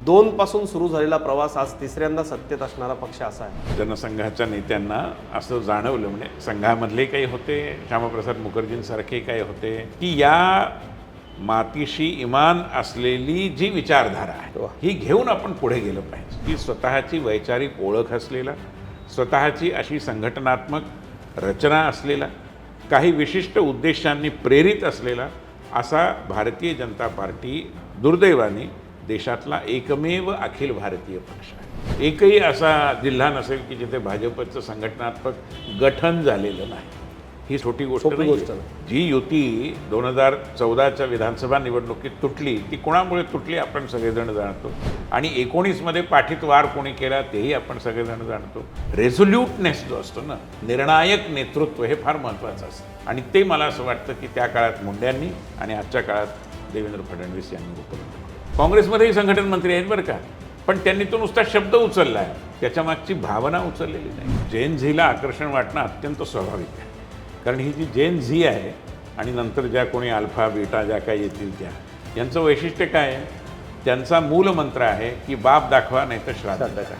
दोन पासून सुरू झालेला प्रवास आज तिसऱ्यांदा सत्तेत असणारा पक्ष असा आहे जनसंघाच्या नेत्यांना असं जाणवलं म्हणजे संघामधले काही होते श्यामाप्रसाद मुखर्जींसारखे काही होते की या मातीशी इमान असलेली जी विचारधारा आहे वा. ही घेऊन आपण पुढे गेलं पाहिजे की स्वतःची वैचारिक ओळख असलेला स्वतःची अशी संघटनात्मक रचना असलेला काही विशिष्ट उद्देशांनी प्रेरित असलेला असा भारतीय जनता पार्टी दुर्दैवाने देशातला एकमेव अखिल भारतीय पक्ष आहे. एकही असा जिल्हा नसेल की जिथे भाजपचं संघटनात्मक गठन झालेलं नाही. ही छोटी गोष्ट गोष्ट. जी युती दोन हजार चौदाच्या विधानसभा निवडणुकीत तुटली ती कोणामुळे तुटली आपण सगळेजण जाणतो. आणि एकोणीसमध्ये पाठीत वार कोणी केला तेही आपण सगळेजण जाणतो. रेझोल्यूटनेस जो असतो ना निर्णायक नेतृत्व हे फार महत्त्वाचं असतं. आणि ते मला असं वाटतं की त्या काळात मुंड्यांनी आणि आजच्या काळात देवेंद्र फडणवीस यांनी उपलब्ध केलं. काँग्रेसमध्येही संघटन मंत्री आहेत बरं का. पण त्यांनी तो नुसता शब्द उचलला आहे त्याच्या मागची भावना उचललेली नाही. जैन झीला आकर्षण वाटणं अत्यंत स्वाभाविक आहे. कारण ही जी जैन झी आहे आणि नंतर ज्या कोणी अल्फा बीटा ज्या काही येतील त्या यांचं वैशिष्ट्य काय आहे? त्यांचा मूल मंत्र आहे की बाप दाखवा नाही तर श्राद्ध दाखवा